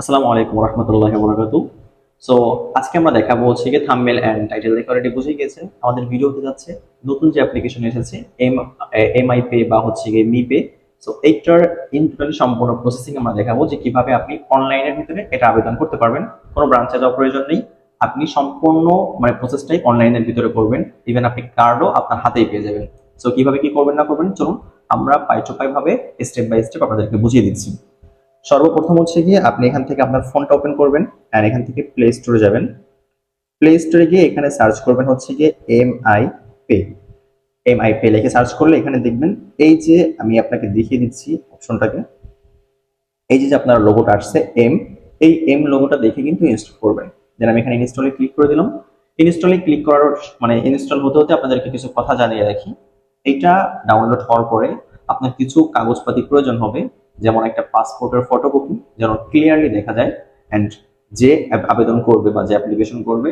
আসসালামু আলাইকুম রহমতুল্লাহ বরাকাতু সো আজকে আমরা দেখাবো হচ্ছে গিয়ে থাম্বনেল এন্ড টাইটেল দেখে বুঝে গেছে। আমাদের ভিডিওতে যাচ্ছে, নতুন যে অ্যাপ্লিকেশন এসেছে এম এমআই পে বা হচ্ছে গিয়ে মি পে সো এইটার ইন টোটালি সম্পূর্ণ প্রসেসিং আমরা দেখাবো যে কীভাবে আপনি অনলাইনের ভিতরে এটা আবেদন করতে পারবেন। কোনো ব্রাঞ্চে যাওয়ার প্রয়োজন নেই। আপনি সম্পূর্ণ মানে প্রসেসটাই অনলাইনের ভিতরে করবেন। ইভেন আপনি কার্ডও আপনার হাতেই পেয়ে যাবেন। সো কীভাবে কি করবেন না করবেন? চলুন, আমরা পাই টু পাই ভাবে স্টেপ বাই স্টেপ আপনাদেরকে বুঝিয়ে দিচ্ছি। সর্বপ্রথম হচ্ছে গিয়ে আপনি এখান থেকে আপনার ফোনটা ওপেন করবেন আর এখান থেকে প্লে স্টোরে যাবেন। প্লে স্টোরে গিয়ে এখানে সার্চ করবেন হচ্ছে গিয়ে M I pay M I pay লিখে সার্চ করলে এখানে দেখবেন এই যে আমি আপনাকে দেখিয়ে দিচ্ছি অপশনটাকে এই যে যে আপনার লোগোটা আসছে এম এই এম লোগোটা দেখে কিন্তু ইনস্টল করবেন। দেন আমি এখানে ইনস্টলে ক্লিক করে দিলাম। ইনস্টলে ক্লিক করার মানে ইনস্টল হতে হতে আপনাদেরকে কিছু কথা জানিয়ে রাখি। এটা ডাউনলোড হওয়ার পরে আপনার কিছু কাগজপাতি প্রয়োজন হবে। যেমন একটা পাসপোর্টের ফটোকপি যেন ক্লিয়ারলি দেখা যায় অ্যান্ড যে আবেদন করবে বা যে অ্যাপ্লিকেশন করবে,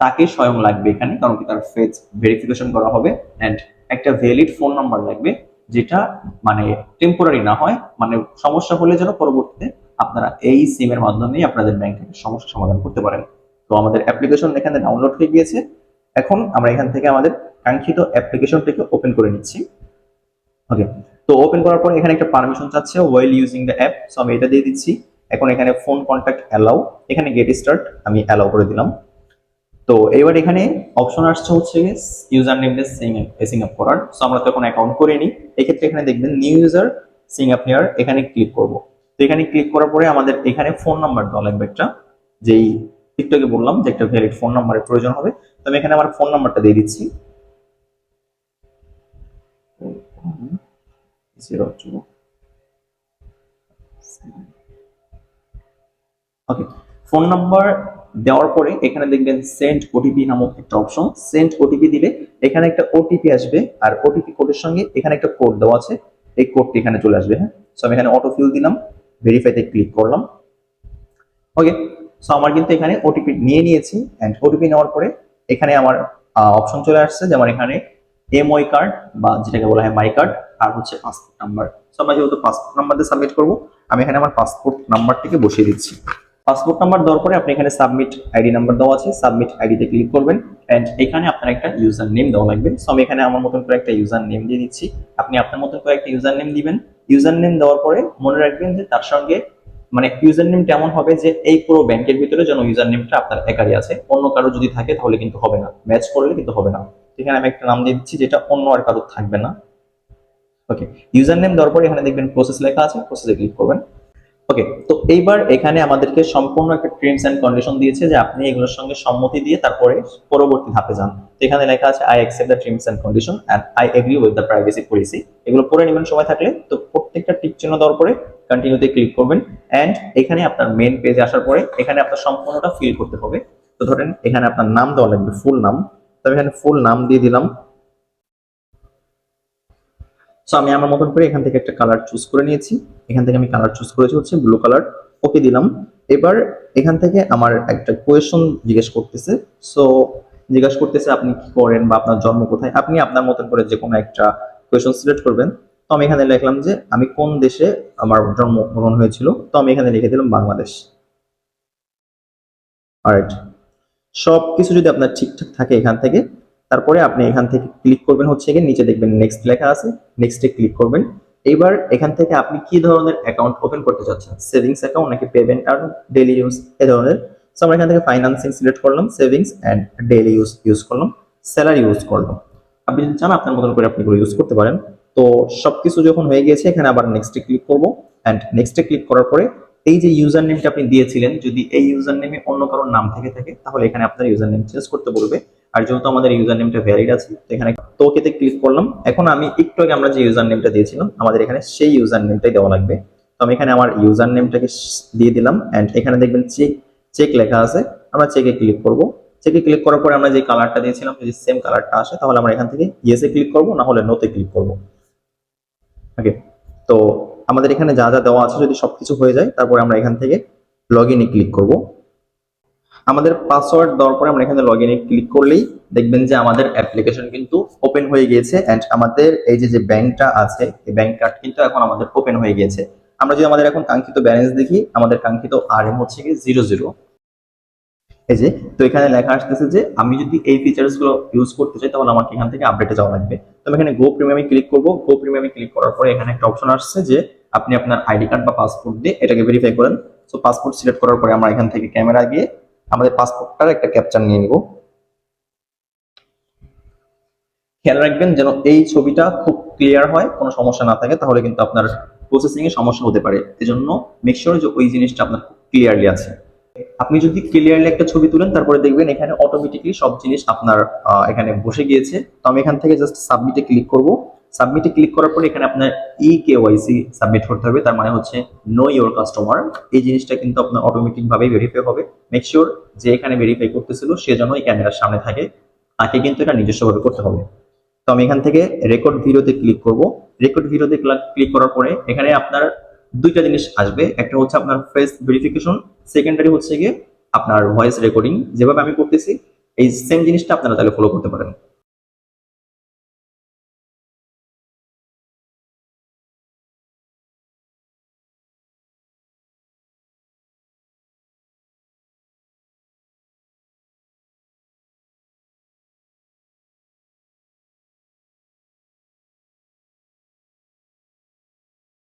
তাকে স্বয়ং লাগবে এখানে, কারণ কি তার ফেস ভেরিফিকেশন করা হবে অ্যান্ড একটা ভ্যালিড ফোন নাম্বার লাগবে, যেটা মানে টেম্পোরারি না হয় মানে সমস্যা হলে যেন পরবর্তীতে আপনারা এই সিমের মাধ্যমেই আপনাদের ব্যাংকের সমস্যা সমাধান করতে পারেন। তো আমাদের অ্যাপ্লিকেশন এখানে ডাউনলোড হয়ে গিয়েছে। এখন আমরা এখান থেকে আমাদের কাঙ্ক্ষিত অ্যাপ্লিকেশনটিকে ওপেন করে নিচ্ছি। ওকে তো ওপেন করার পর এখানে একটা পারমিশন চাচ্ছে well using the app so আমি এটা দিয়ে দিচ্ছি। এখন এখানে ফোন কন্ট্যাক্ট অ্যালাউ এখানে গেট স্টার্ট আমি অ্যালাউ করে দিলাম। তো এবার এখানে অপশন আসছে হচ্ছে ইউজার নেম দিয়ে সিং আপ করার। সো আমরা তো এখন অ্যাকাউন্ট করে নিই এক্ষেত্রে এখানে দেখবেন new user sign up here এখানে ক্লিক করব। তো এখানে ক্লিক করার পরে আমাদের এখানে ফোন নাম্বার দেওয়া লাগবে একটা, যেই আগে বললাম যে একটা ভ্যালিড ফোন নাম্বারের প্রয়োজন হবে। তো আমি এখানে আমার ফোন নাম্বারটা দিয়ে দিচ্ছি। Zero two okay phone number দেওয়ার পরে এখানে দেখবেন সেন্ড ওটিপি নামক একটা অপশন সেন্ড ওটিপি দিলে এখানে একটা ওটিপি আসবে আর ওটিপি কোডের সঙ্গে এখানে একটা কোড দেওয়া আছে, এই কোডটি এখানে চলে আসবে হ্যাঁ? সো আমি এখানে অটো ফিল দিলাম ভেরিফাইতে ক্লিক করলাম। ওকে সো আমার কিন্তু এখানে ওটিপি নিয়ে নিয়েছি অ্যান্ড ওটিপি নেওয়ার পরে এখানে আমার অপশন চলে আসছে, যেমন এখানে এমওই কার্ড বা যেটাকে বলা হয় মাই কার্ড আর হচ্ছে পাসপোর্ট নাম্বার সো আমরা যেহেতু পাসপোর্ট নাম্বার দিয়ে সাবমিট করব, আমি এখানে আমার পাসপোর্ট নাম্বারটিকে বসিয়ে দিচ্ছি। পাসপোর্ট নাম্বার দেওয়ার পরে আপনি এখানে সাবমিট আইডি নাম্বার দেওয়া আছে। সাবমিট আইডিতে ক্লিক করবেন এন্ড এখানে আপনার একটা ইউজার নেম দেওয়া লাগবে। সো আমি এখানে আমার মতন করে একটা ইউজার নেম দিয়ে দিচ্ছি। আপনি আপনার মতন করে একটা ইউজার নেম দিবেন। ইউজার নেম দেওয়ার পরে মনে রাখবেন যে তার সঙ্গে মানে ইউজার নেম এমন হবে যে এই পুরো ব্যাংকের ভিতরে যেন ইউজার নেমটা আপনার একারই আছে। অন্য কারও যদি থাকে তাহলে কিন্তু হবে না। ম্যাচ করলে কিন্তু হবে না। এখানে আমি একটা নাম দিয়ে দিচ্ছি যেটা অন্য আর কারোর থাকবে না। ওকে ইউজার নেম দেওয়ার পরে এখানে দেখবেন প্রসেস লেখা আছে প্রসেসে ক্লিক করবেন। ওকে তো এইবার এখানে আমাদেরকে সম্পূর্ণ একটা টার্মস এন্ড কন্ডিশন দিয়েছে যে আপনি এগুলোর সঙ্গে সম্মতি দিয়ে তারপরে পরবর্তী ধাপে যান। তো এখানে লেখা আছে I accept the terms and condition and I agree with the privacy policy এগুলো পড়ে নেবেন সময় থাকলে। তো প্রত্যেকটা টিক চিহ্ন দেওয়ার পরে কন্টিনিউতে ক্লিক করবেন এন্ড এখানে আপনার মেন পেজে আসার পরে এখানে আপনার সম্পূর্ণটা ফিল করতে হবে। তো ধরেন এখানে আপনার নাম দেওয়া লাগবে ফুল নাম আমি এখানে ফুল নাম দিয়ে দিলাম। সো আমি আমার মতন করে এখান থেকে একটা কালার চুজ করে নিয়েছি। এখান থেকে আমি কালার চুজ করেছি হচ্ছে ব্লু কালার ওকে দিলাম। এবার এখান থেকে আমার একটা কোয়েশন জিজ্ঞেস করতেছে। সো জিজ্ঞাসা করতেছে আপনি কি করেন বা আপনার জন্ম কোথায়? আপনি আপনার মতন করে যে কোনো একটা কোয়েশন সিলেক্ট করবেন। তো আমি এখানে লিখলাম যে, আমি কোন দেশে আমার জন্মগ্রহণ হয়েছিল? তো আমি এখানে লিখে দিলাম বাংলাদেশ। অলরাইট সব কিছু যদি আপনার ঠিকঠাক থাকে এখান থেকে, তারপরে আপনি এখান থেকে ক্লিক করবেন হচ্ছে গিয়ে, নিচে দেখবেন নেক্সট লেখা আছে নেক্সটে ক্লিক করবেন। এইবার এখান থেকে আপনি কি ধরনের অ্যাকাউন্ট ওপেন করতে চাচ্ছেন? সেভিংস অ্যাকাউন্ট নাকি পেমেন্ট আর ডেইলি ইউজ এ ধরনের। সো আমরা এখান থেকে ফাইন্যান্সিং সিলেক্ট করলাম savings and daily use use করলাম স্যালারি ইউজ করলাম। আপনি যদি চান, আপনার মতন করে আপনি ইউজ করতে পারেন। তো সবকিছু যখন হয়ে গিয়েছে, এখানে আবার নেক্সটে ক্লিক করব। অ্যান্ড নেক্সটে ক্লিক করার পরে এই যে ইউজার নেমটা আপনি দিয়েছিলেন, যদি এই ইউজার নেমে অন্য কারোর নাম থেকে থাকে, তাহলে এখানে আপনার ইউজার নেম চেঞ্জ করতে বলবে। আর যেহেতু আমাদের ইউজার নেমটা ভ্যালিড আছে, তো এখানে তোকেতে ক্লিক করলাম। এখন আমি একটু আগে আমরা যে ইউজার নেমটা দিয়েছিলাম, আমাদের এখানে সেই ইউজার নেমটাই দেওয়া লাগবে। তো আমি এখানে আমার ইউজার নেমটাকে দিয়ে দিলাম অ্যান্ড এখানে দেখবেন চেক চেক লেখা আছে। আমরা চেকে ক্লিক করব। চেকে ক্লিক করার পরে আমরা যে কালারটা দিয়েছিলাম, যদি সেম কালারটা আসে, তাহলে আমরা এখান থেকে ইয়েসে ক্লিক করব, না হলে নোতে ক্লিক করব। ওকে তো আমাদের এখানে যা যা দেওয়া আছে যদি সবকিছু হয়ে যায়, তারপরে আমরা এখান থেকে লগ ইনে ক্লিক করব। আমাদের পাসওয়ার্ড দেওয়ার পরে আমরা এখানে লগ ইনে ক্লিক করলেই দেখবেন যে আমাদের অ্যাপ্লিকেশন কিন্তু ওপেন হয়ে গিয়েছে এন্ড আমাদের এই যে যে ব্যাংকটা আছে, এই ব্যাংক কার্ড কিন্তু এখন আমাদের ওপেন হয়ে গিয়েছে। আমরা যদি আমাদের এখন কাঙ্ক্ষিত ব্যালেন্স দেখি, আমাদের কাঙ্ক্ষিত আর এম হচ্ছে কি জিরো জিরো এই যে, তো এখানে লেখা আসতেছে যে, আমি যদি এই ফিচার্সগুলো ইউজ করতে চাই, তাহলে আমাকে এখান থেকে আপডেটে যাওয়া লাগবে। তো আমি এখানে গো প্রিমিয়ামে ক্লিক করব। গো প্রিমিয়ামে ক্লিক করার পরে এখানে একটা অপশন আসছে যে, আপনি আপনার আইডি কার্ড বা পাসপোর্ট দিয়ে এটাকে ভেরিফাই করেন। সো পাসপোর্ট সিলেক্ট করার পরে আমরা এখান থেকে ক্যামেরা গিয়ে আমাদের পাসপোর্টটার একটা ক্যাপচার নিয়ে নিব। খেয়াল রাখবেন যেন এই ছবিটা খুব ক্লিয়ার হয়, কোনো সমস্যা না থাকে, তাহলে কিন্তু আপনার প্রসেসিং এ সমস্যা হতে পারে। এজন্য মেক শিওর যে ওই জিনিসটা আপনার ক্লিয়ারলি আছে। আপনি যদি ক্লিয়ারলি একটা ছবি তুলেন, তারপরে দেখবেন এখানে অটোমেটিকলি সব জিনিস আপনার এখানে বসে গিয়েছে। তো আমি এখান থেকে জাস্ট সাবমিটে ক্লিক করব। সাবমিটে ক্লিক করার পরে এখানে আপনার ই কেওয়াইসি সাবমিট করতে হবে। তার মানে হচ্ছে নো ইওর কাস্টমার এই জিনিসটা কিন্তু আপনার অটোমেটিক ভাবে ভেরিফাই হবে। মেক শিওর যে এখানে ভেরিফাই করতেছিল, সে যেন এই ক্যামেরার সামনে থাকে। তাকে কিন্তু এটা নিজস্বভাবে করতে হবে। তো আমি এখান থেকে রেকর্ড ভিডিওতে ক্লিক করব। রেকর্ড ভিডিওতে ক্লিক করার পরে এখানে আপনার দুইটা জিনিস আসবে। একটা হচ্ছে আপনার ফেস ভেরিফিকেশন সেকেন্ডারি হচ্ছে গিয়ে আপনার ভয়েস রেকর্ডিং যেভাবে আমি করতেছি, এই সেম জিনিসটা আপনারা তাহলে ফলো করতে পারেন।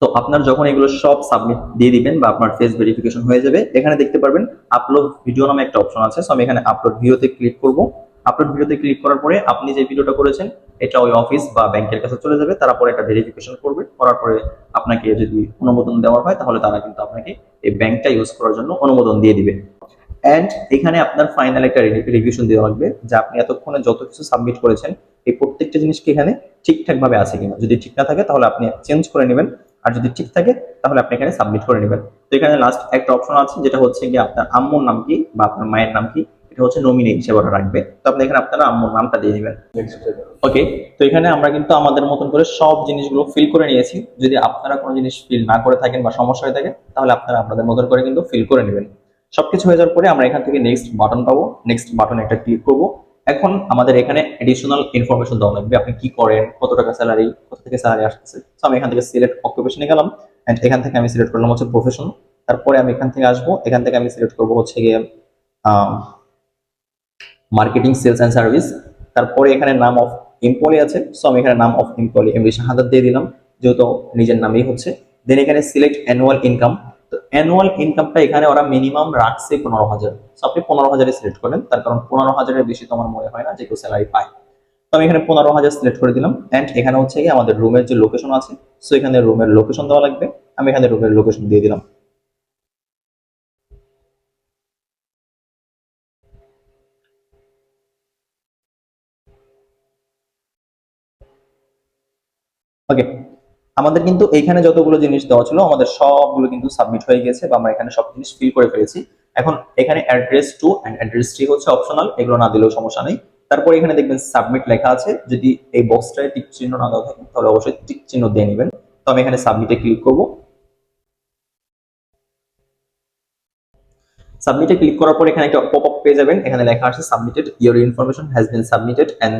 তো আপনার যখন এগুলো সব সাবমিট দিয়ে দিবেন বা আপনার ফেস ভেরিফিকেশন হয়ে যাবে, এখানে দেখতে পারবেন আপলোড ভিডিও নামে একটা অপশন আছে। সো আমি এখানে আপলোড ভিডিওতে ক্লিক করব। আপলোড ভিডিওতে ক্লিক করার পরে আপনি যে ভিডিওটা করেছেন, এটা ওই অফিস বা ব্যাংকের কাছে চলে যাবে। তারপরে একটা ভেরিফিকেশন করবে। করার পরে আপনাকে যদি অনুমোদন দেওয়া হয়, তাহলে তারা কিন্তু আপনাকে এই ব্যাংকটা ইউজ করার জন্য অনুমোদন দিয়ে দিবে। এন্ড এখানে আপনার ফাইনাল একটা রিভিউশন দেওয়া লাগবে, যে আপনি এতক্ষণে যত কিছু সাবমিট করেছেন, এই প্রত্যেকটা জিনিস কি এখানে ঠিকঠাক ভাবে আছে কিনা? যদি ঠিক না থাকে, তাহলে আপনি চেঞ্জ করে নেবেন। আর যদি ঠিক থাকে তাহলে আপনি এখানে সাবমিট করে নেবেন। তো এখানে লাস্ট একটা অপশন আছে যেটা হচ্ছে কি আপনার আম্মুর নাম কি বা আপনার মায়ের নাম কি এটা হচ্ছে নমিনি হিসেবে রাখবে। তো আপনি এখানে আপনার আম্মুর নামটা দিয়ে দিবেন। ওকে তো এখানে আমরা কিন্তু আমাদের মতন করে সব জিনিসগুলো ফিল করে নিয়েছি। যদি আপনারা কোনো জিনিস ফিল না করে থাকেন বা সমস্যা হয়ে থাকে তাহলে আপনারা আপনাদের মতন করে কিন্তু ফিল করে নেবেন। সবকিছু হয়ে যাওয়ার পরে আমরা এখান থেকে নেক্সট বাটন পাবো। নেক্সট বাটনে একটা ক্লিক করব। এখন আমাদের এখানে এডিশনাল ইনফরমেশন দেওয়া লাগবে, আপনি কি করেন, কত টাকা স্যালারি কোথা থেকে স্যালারি আসতেছে। তো আমি এখান থেকে সিলেক্ট অকুপেশনে গেলাম এন্ড এখান থেকে আমি সিলেক্ট করলাম হচ্ছে প্রফেশন তারপরে আমি এখান থেকে আসব, এখান থেকে আমি সিলেক্ট করব হচ্ছে গিয়ে মার্কেটিং সেলস অ্যান্ড সার্ভিস তারপরে এখানে নাম অফ এমপ্লয়ি আছে সো আমি এখানে নাম অফ এমপ্লয়ি এমডি শাহাদাত দিয়ে দিলাম, যেহেতু নিজের নামেই হচ্ছে। দেন এখানে সিলেক্ট অ্যানুয়াল ইনকাম অ্যানুয়াল ইনকামটা এখানে ওরা মিনিমাম রাখছে পনেরো হাজার। তো আপনি পনেরো হাজারে সিলেক্ট করেন, তার কারণ পনেরো হাজারের বেশি তো আমার মনে হয় না যে কেউ স্যালারি পায়। তো আমি এখানে পনেরো হাজার সিলেক্ট করে দিলাম অ্যান্ড এখানে হচ্ছে কি আমাদের রুমের যে লোকেশন আছে সো এখানে রুমের লোকেশন দেওয়া লাগবে। আমি এখানে রুমের লোকেশন দিয়ে দিলাম। ওকে আমাদের কিন্তু এইখানে যতগুলো জিনিস দেওয়া ছিল, আমাদের সবগুলো কিন্তু সাবমিট হয়ে গেছে বা আমরা এখানে সব জিনিস ফিল করে ফেলেছি। এখন এখানে address two and address three হচ্ছে অপশনাল এগুলো না দিলেও সমস্যা নেই। তারপর এখানে দেখবেন সাবমিট লেখা আছে, যদি এই বক্সটায় টিক চিহ্ন না দেওয়া থাকে, তাহলে অবশ্যই টিক চিহ্ন দিয়ে নেবেন। তো আমি এখানে সাবমিটে ক্লিক করব। সাবমিটে ক্লিক করার পর এখানে একটা পপ আপ পেয়ে যাবেন। এখানে লেখা আছে submitted your information has been submitted and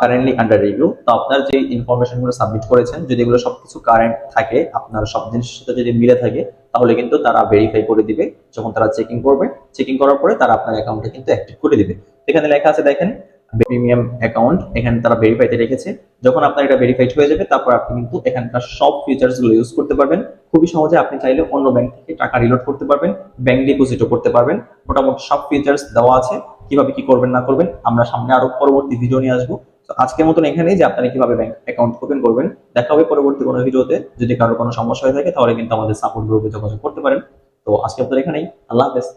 currently under review তো আপনার যে ইনফরমেশনগুলো সাবমিট করেছেন, যদি এগুলো সবকিছু কারেন্ট থাকে, আপনার সব জিনিসের সাথে যদি মিলে থাকে, তাহলে কিন্তু তারা ভেরিফাই করে দিবে। যখন তারা চেকিং করবে চেকিং করার পরে তারা আপনার অ্যাকাউন্টে কিন্তু অ্যাক্টিভ করে দিবে। এখানে লেখা আছে, দেখেন প্রিমিয়াম অ্যাকাউন্ট এখানে তারা ভেরিফাইতে রেখেছে। যখন আপনার এটা ভেরিফাইড হয়ে যাবে, তারপর আপনি কিন্তু এখানকার সব ফিচার্সগুলো ইউজ করতে পারবেন। খুবই সহজে আপনি চাইলে অন্য ব্যাংক থেকে টাকা রিলোড করতে পারবেন ব্যাংক ডিপোজিটও করতে পারবেন। মোটামুটি সব ফিচার্স দেওয়া আছে। কীভাবে কি করবেন, না করবেন, আমরা সামনে আরও পরবর্তী ভিডিও নিয়ে আসব। তো আজকের মতন এখানেই যে আপনারা কীভাবে ব্যাংক অ্যাকাউন্ট ওপেন করবেন, দেখা হবে পরবর্তী কোনো ভিডিওতে যদি কারও কোনো সমস্যা হয়ে থাকে, তাহলে কিন্তু আমাদের সাপোর্ট গ্রুপে যোগাযোগ করতে পারেন। তো আজকে আপনার এখানেই। আল্লাহ হাফেজ।